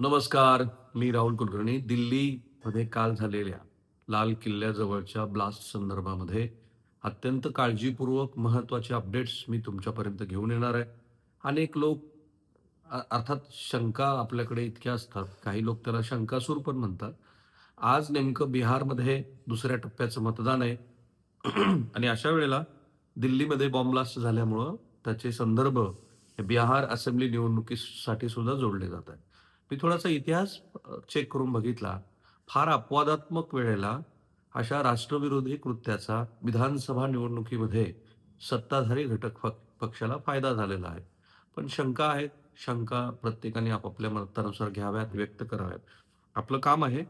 नमस्कार मी राहुल कुलकर्णी. दिल्लीमध्ये काल झालेल्या लाल किल्ल्याजवळच्या ब्लास्ट संदर्भामध्ये अत्यंत काळजीपूर्वक महत्त्वाचे अपडेट्स मी तुमच्यापर्यंत घेऊन येणार आहे. अनेक लोक अर्थात शंका आपल्याकडे इतक्या असतात. काही लोक त्याला शंकासूर पण म्हणतात. आज नेमकं बिहारमध्ये दुसऱ्या टप्प्याचं मतदान आहे. आणि अशा वेळेला दिल्लीमध्ये बॉम्ब्लास्ट झाल्यामुळं त्याचे संदर्भ हे बिहार असेंब्ली निवडणुकीसाठी सुद्धा जोडले जात आहेत. मी थोडासा इतिहास चेक करून बघितला. फार अपवादात्मक वेळेला अशा राष्ट्रविरोधी कृत्याचा विधानसभा निवडणुकीमध्ये सत्ताधारी घटक पक- पक्षाला फायदा झालेला आहे. पण शंका आहेत शंका प्रत्येकाने आपापल्या मतानुसार घ्याव्यात व्यक्त कराव्यात. आपलं काम आहे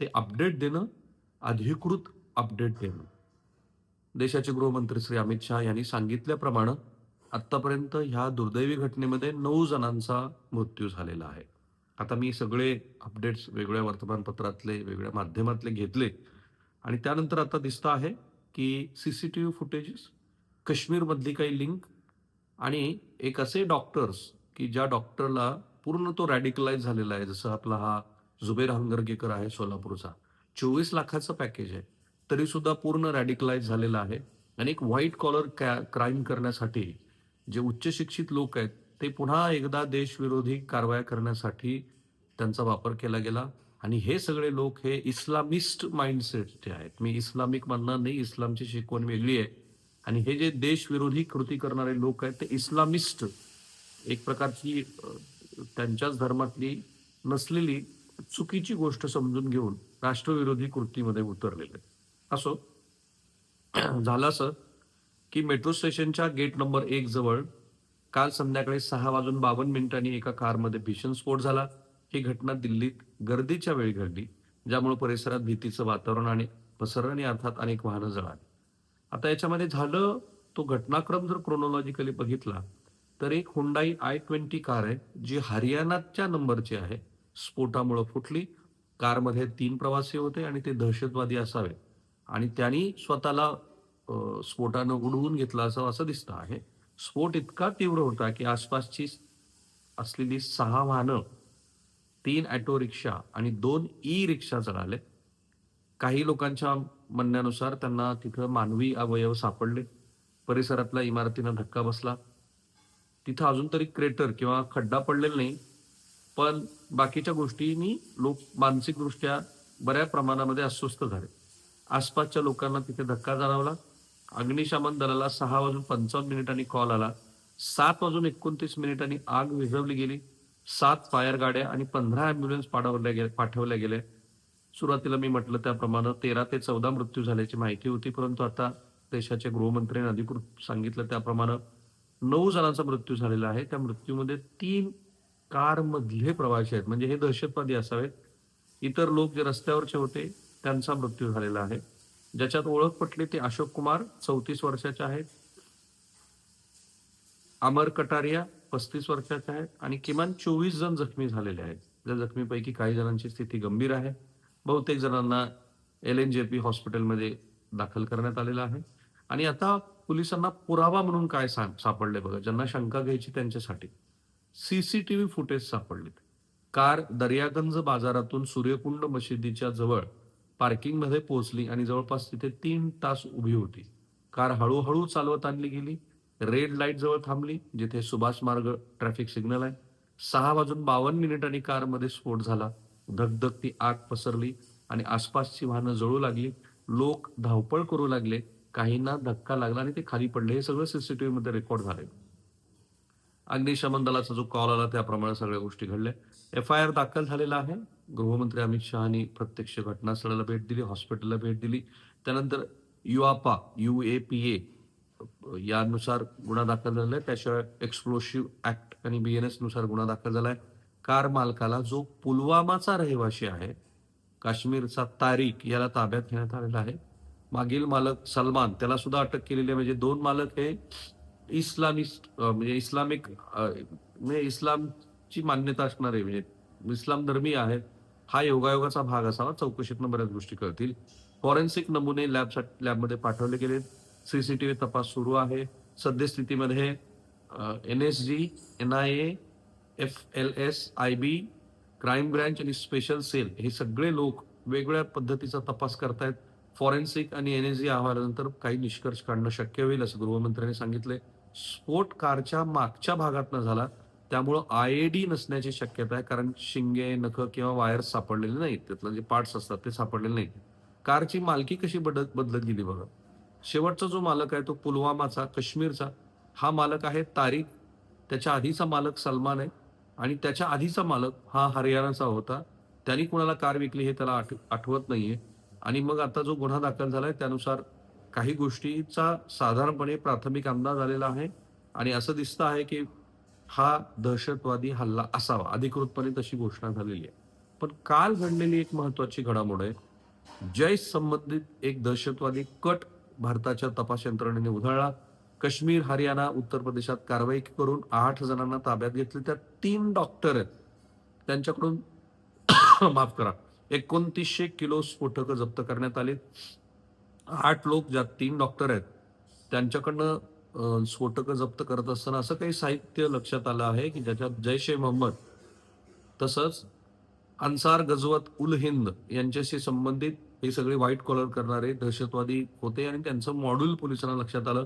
ते अपडेट देणं अधिकृत अपडेट देणं. देशाचे गृहमंत्री श्री अमित शहा यांनी सांगितल्याप्रमाणे आत्तापर्यंत ह्या दुर्दैवी घटनेमध्ये नऊ जणांचा मृत्यू झालेला आहे. आता मी सगळे अपडेट्स वेगळ्या वर्तमानपत्रातले वेगळ्या माध्यमातले घेतले. आणि त्यानंतर आता दिसतं आहे की C C T V footages काश्मीरमधली काही लिंक आणि एक असे डॉक्टर्स की ज्या डॉक्टरला पूर्ण तो रॅडिकलाइज झालेला आहे. जसं आपला हा जुबेर हंगरगेकर आहे सोलापूरचा. चोवीस लाखाचं पॅकेज आहे. तरी सुद्धा पूर्ण रॅडिकलाइज झालेला आहे. आणि एक व्हाईट कॉलर क्राईम करण्यासाठी जे उच्च शिक्षित लोक आहेत ते पुन्हा एकदा देशविरोधी कारवाया करण्यासाठी त्यांचा वापर केला गेला. आणि हे सगळे लोक हे इस्लामिस्ट माइंडसेटचे आहेत. मी इस्लामिक म्हणणार नाही इस्लामची शिकवण वेगळी आहे. आणि हे जे देशविरोधी कृती करणारे लोक आहेत ते इस्लामिस्ट एक प्रकारची त्यांच्याच धर्मातली नसलेली चुकीची गोष्ट समजून घेऊन राष्ट्रविरोधी कृतीमध्ये उतरलेले असो झालं असं की मेट्रो स्टेशनच्या गेट नंबर एक जवळ काल संध्याकाळी सहा वाजून बावन्न मिनिटांनी एका कारमध्ये भीषण स्फोट झाला. ही घटना दिल्लीत गर्दीच्या वेळी घडली ज्यामुळे परिसरात भीतीचं वातावरण आणि पसरणी अर्थात अनेक वाहनं जळाली. आता याच्यामध्ये झालं तो घटनाक्रम जर क्रोनॉलॉजिकली बघितला तर एक हुंडाई आय ट्वेंटी कार आहे जी हरियाणाच्या नंबरची आहे. स्फोटामुळे फुटली कारमध्ये तीन प्रवासी होते आणि ते दहशतवादी असावे. आणि त्यांनी स्वतःला स्फोटानं उडवून घेतला असं असं दिसतं आहे. स्फोट इतका तीव्र होता की आसपासची असलेली सहा वाहनं तीन ॲटो रिक्षा आणि दोन ई रिक्षा जळाले काही लोकांच्या म्हणण्यानुसार त्यांना तिथं मानवी अवयव सापडले. परिसरातल्या इमारतीनं धक्का बसला. तिथं अजून तरी क्रेटर किंवा खड्डा पडलेला नाही पण बाकीच्या गोष्टींनी लोक मानसिकदृष्ट्या बऱ्या प्रमाणामध्ये अस्वस्थ झाले. आसपासच्या लोकांना तिथे धक्का जाणवला. अग्निशमन दलाला सहा वाजून पंचावन्न मिनिटांनी कॉल आला. सात वाजून एकोणतीस मिनिटांनी आग विझवली गेली. सात फायर गाड्या आणि पंधरा अँब्युलन्स पाठवल्या गेल्या पाठवल्या गेल्या. सुरुवातीला मी म्हटलं त्याप्रमाणे तेरा ते चौदा मृत्यू झाल्याची माहिती होती परंतु आता देशाचे गृहमंत्र्यांनी अधिकृत सांगितलं त्याप्रमाणे नऊ जणांचा मृत्यू झालेला आहे. त्या मृत्यूमध्ये तीन कारमधले प्रवासी आहेत. म्हणजे हे दहशतवादी असावेत. इतर लोक जे रस्त्यावरचे होते त्यांचा मृत्यू झालेला आहे. ज्याच्यात ओळख पटली ते अशोक कुमार चौतीस वर्षाचे आहेत. अमर कटारिया पस्तीस वर्षाचे आहेत. आणि किमान चोवीस जण जखमी झालेले आहेत. त्या जखमीपैकी काही जणांची स्थिती गंभीर आहे. बहुतेक जणांना एल एन जे पी हॉस्पिटलमध्ये दाखल करण्यात आलेलं आहे. आणि आता पोलिसांना पुरावा म्हणून काय सा- सापडले बघा. ज्यांना शंका घ्यायची त्यांच्यासाठी. सीसीटीव्ही फुटेज सापडलेत. कार दर्यागंज बाजारातून सूर्यकुंड मशिदीच्या जवळ पार्किंगमध्ये पोहोचली आणि जवळपास तिथे तीन तास उभी होती. कार हळूहळू चालवत आणली गेली. रेड लाइट जवळ थांबली जिथे सुभाष मार्ग ट्रॅफिक सिग्नल आहे. सहा वाजून बावन्न मिनिटांनी कारमध्ये स्फोट झाला. धगधगती आग पसरली आणि आसपासची वाहनं जळू लागली. लोक धावपळ करू लागले. काहींना धक्का लागला आणि ते खाली पडले. हे सगळं सीसीटीव्ही मध्ये रेकॉर्ड झाले. अग्निशमन दलाचा जो कॉल आला त्याप्रमाणे सगळ्या गोष्टी घडल्या. एफ आय आर दाखल झालेला आहे. गृहमंत्री अमित शहानी प्रत्यक्ष घटनास्थळाला भेट दिली हॉस्पिटलला भेट दिली. त्यानंतर युआपा यू ए पी ए यानुसार गुन्हा दाखल झालेला आहे. त्याशिवाय एक्सप्लोसिव्ह ऍक्ट आणि बी एन एसनुसार गुन्हा दाखल झालाय कार मालकाला जो पुलवामाचा रहिवासी आहे काश्मीरचा तारीख याला ताब्यात घेण्यात आलेला आहे. मागील मालक सलमान त्याला सुद्धा अटक केलेली आहे. म्हणजे दोन मालक हे इस्लामिस्ट म्हणजे इस्लामिक म्हणजे इस्लामची मान्यता असणारे म्हणजे इस्लाम धर्मी आहेत. हा योगायोगाचा भाग असावा. चौकशीतनं बऱ्याच गोष्टी कळतील. फॉरेन्सिक नमुने लॅब लॅबमध्ये पाठवले गेले. सीसीटीव्ही तपास सुरू आहे. सद्यस्थितीमध्ये N S G N I A F L S I B crime branch आणि स्पेशल सेल हे सगळे लोक वेगवेगळ्या पद्धतीचा तपास करतायत. फॉरेन्सिक आणि एन एस जी अहवालानंतर काही निष्कर्ष काढणं शक्य होईल असं गृहमंत्र्यांनी सांगितले स्फोट कारच्या मागच्या भागातनं झाला. त्यामुळं आय डी नसण्याची शक्यता आहे कारण शिंगे नख किंवा वायर्स सापडलेले नाहीत. त्यातलं जे पार्ट्स असतात ते सापडलेले नाहीत. कारची मालकी कशी बदलत बदलत गेली बघा. शेवटचा जो मालक आहे तो पुलवामाचा काश्मीरचा. हा मालक आहे तारीख त्याच्या आधीचा मालक सलमान आहे. आणि त्याच्या आधीचा मालक हा हरियाणाचा होता. त्यांनी कुणाला कार विकली हे त्याला आठ आठवत नाहीये. आणि मग आता जो गुन्हा दाखल झालाय त्यानुसार काही गोष्टीचा साधारणपणे प्राथमिक अंदाज आलेला आहे. आणि असं दिसतं आहे की हा दहशतवादी हल्ला असावा. अधिकृतपणे तशी घोषणा झालेली आहे. पण काल घडलेली एक महत्वाची घडामोड आहे. जैश संबंधित एक दहशतवादी कट भारताच्या तपास यंत्रणेने उधळला. काश्मीर हरियाणा उत्तर प्रदेशात कारवाई करून आठ जणांना ताब्यात घेतले. त्यात तीन डॉक्टर आहेत. त्यांच्याकडून माफ करा. एकोणतीसशे किलो स्फोटकं जप्त करण्यात आली आठ लोक ज्यात तीन डॉक्टर आहेत. त्यांच्याकडनं स्फोटकं जप्त करत असताना असं काही साहित्य लक्षात आलं आहे की ज्याच्यात जैश ए मोहम्मद तसंच अन्सार गजवत उल हिंद यांच्याशी संबंधित हे सगळे व्हाईट कॉलर करणारे दहशतवादी होते आणि त्यांचं मॉड्यूल पोलिसांना लक्षात आलं.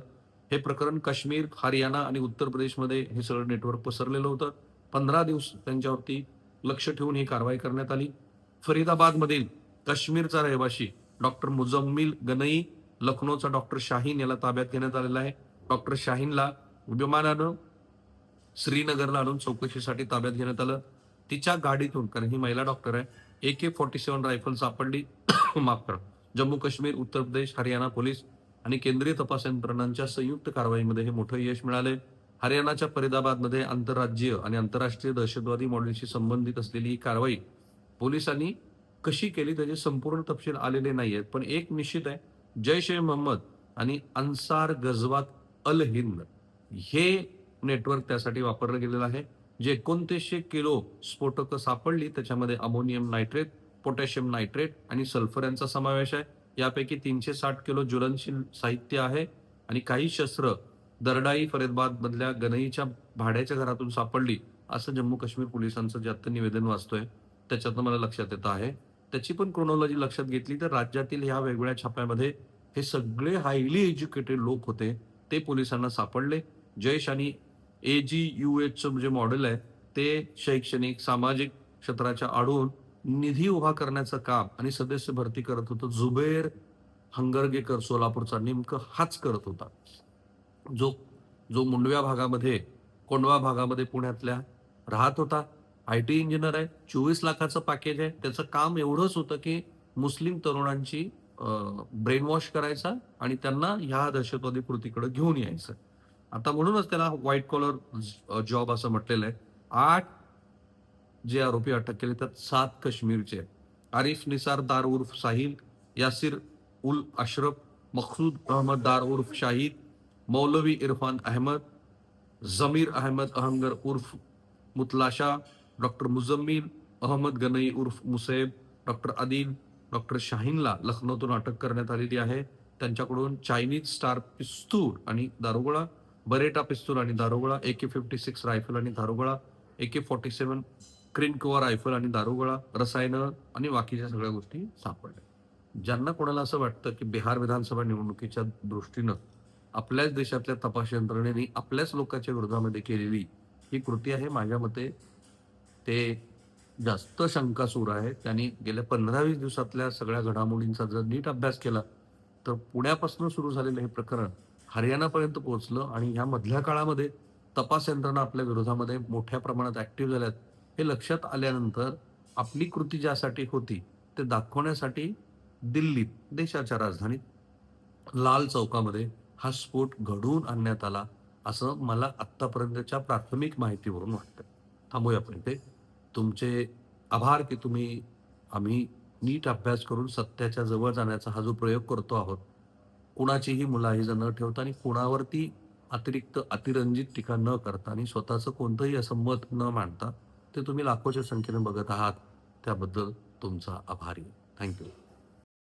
हे प्रकरण काश्मीर हरियाणा आणि उत्तर प्रदेशमध्ये हे सगळं नेटवर्क पसरलेलं होतं. पंधरा दिवस त्यांच्यावरती लक्ष ठेवून ही कारवाई करण्यात आली. फरीदाबादमधील काश्मीरचा रहिवासी डॉक्टर मुजम्मिल गनई लखनौचा डॉक्टर शाहीन याला ताब्यात घेण्यात आलेला आहे. डॉक्टर शाहीनला विमानानं श्रीनगरला आणून चौकशीसाठी ताब्यात घेण्यात आलं. तिच्या गाडीतून कारण ही महिला डॉक्टर आहे A K forty seven rifle सापडली. माफ करा. जम्मू काश्मीर उत्तर प्रदेश हरियाणा पोलीस आणि केंद्रीय तपास यंत्रणांच्या संयुक्त कारवाईमध्ये हे मोठं यश मिळाले हरियाणाच्या फरीदाबादमध्ये आंतरराज्यीय आणि आंतरराष्ट्रीय दहशतवादी मॉडेलशी संबंधित असलेली ही कारवाई पोलिसांनी कशी केली त्याचे संपूर्ण तपशील आलेले नाही आहेत पण एक निश्चित आहे जैश ए मोहम्मद आणि अन्सार गजवात अल हिंद हे नेटवर्क त्यासाठी वापरलं गेलेलं आहे. जे एकोणतीसशे किलो स्फोटकं सापडली त्याच्यामध्ये अमोनियम नायट्रेट पोटॅशियम नायट्रेट आणि सल्फर यांचा समावेश आहे. यापैकी तीनशे साठ किलो ज्वलनशील साहित्य आहे आणि काही शस्त्र दरडाई फरीदाबाद मधल्या गनईच्या भाड्याच्या घरातून सापडली असं जम्मू काश्मीर पोलिसांचं जे आत्ता निवेदन वाचतोय त्याच्यातनं मला लक्षात येतं आहे. त्याची पण क्रोनॉलॉजी लक्षात घेतली तर राज्यातील ह्या वेगवेगळ्या छाप्यामध्ये हे सगळे हायली एज्युकेटेड लोक होते. ते पोलिसांना सापडले. जयश आणि ए जी यू एचचं जे मॉडेल आहे ते शैक्षणिक सामाजिक क्षेत्राच्या आडून निधी उभा करण्याचं काम आणि सदस्य भरती करत होतं. जुबेर हंगरगेकर सोलापूरचा नेमकं हाच करत होता. जो जो मुंडव्या भागामध्ये कोंडवा भागामध्ये पुण्यातल्या राहत होता. आय टी इंजिनियर आहे चोवीस लाखाचं पॅकेज आहे. त्याचं काम एवढंच होतं की मुस्लिम तरुणांची ब्रेन वॉश करायचा आणि त्यांना ह्या दहशतवादी कृतीकडे घेऊन यायचं. आता म्हणूनच त्याला व्हाईट कॉलर जॉब असं म्हटलेलं आहे. आठ जे आरोपी अटक केले त्यात सात काश्मीरचे आरिफ निसार दार उर्फ साहिल यासिर उल अशरफ मखसूद अहमद दार उर्फ शाहिद मौलवी इरफान अहमद जमीर अहमद अहंगर उर्फ मुतलाशा डॉक्टर मुजम्मिल अहमद गनई उर्फ मुसेब डॉक्टर आदिल डॉक्टर शाहीनला लखनौतून अटक करण्यात आलेली आहे. त्यांच्याकडून चायनीज स्टार पिस्तूल आणि दारुगोळा बरेटा पिस्तूल आणि दारुगोळा A K fifty six rifle आणि दारुगोळा A K forty seven क्रिनकोवा rifle आणि दारुगोळा रसायनं आणि बाकीच्या सगळ्या गोष्टी सापडल्या. ज्यांना कोणाला असं वाटतं की बिहार विधानसभा निवडणुकीच्या दृष्टीनं आपल्याच देशातल्या तपास यंत्रणेने आपल्याच लोकांच्या विरोधामध्ये केलेली ही कृती आहे माझ्या मते ते जास्त शंकासूर आहे त्यांनी गेल्या पंधरा वीस दिवसातल्या सगळ्या घडामोडींचा जर नीट अभ्यास केला तर पुण्यापासून सुरू झालेलं हे प्रकरण हरियाणापर्यंत पोहोचलं आणि ह्या मधल्या काळामध्ये तपास यंत्रणा आपल्या विरोधामध्ये मोठ्या प्रमाणात ऍक्टिव्ह झाल्यात हे लक्षात आल्यानंतर आपली कृती ज्यासाठी होती ते दाखवण्यासाठी दिल्लीत देशाच्या राजधानीत लाल चौकामध्ये हा स्फोट घडवून आणण्यात आला असं मला आत्तापर्यंतच्या प्राथमिक माहितीवरून वाटतं थांबूया आपण ते तुमचे आभार की तुम्ही आम्ही नीट अभ्यास करून सत्याच्या जवळ जाण्याचा हा जो प्रयोग करतो आहोत कुणाचीही मुलाहिजा न ठेवता आणि कुणावरती अतिरिक्त अतिरंजित टीका न करता आणि स्वतःचं कोणतंही असं मत न मांडता ते तुम्ही लाखोच्या संख्येने बघत आहात त्याबद्दल तुमचा आभारी. थँक्यू.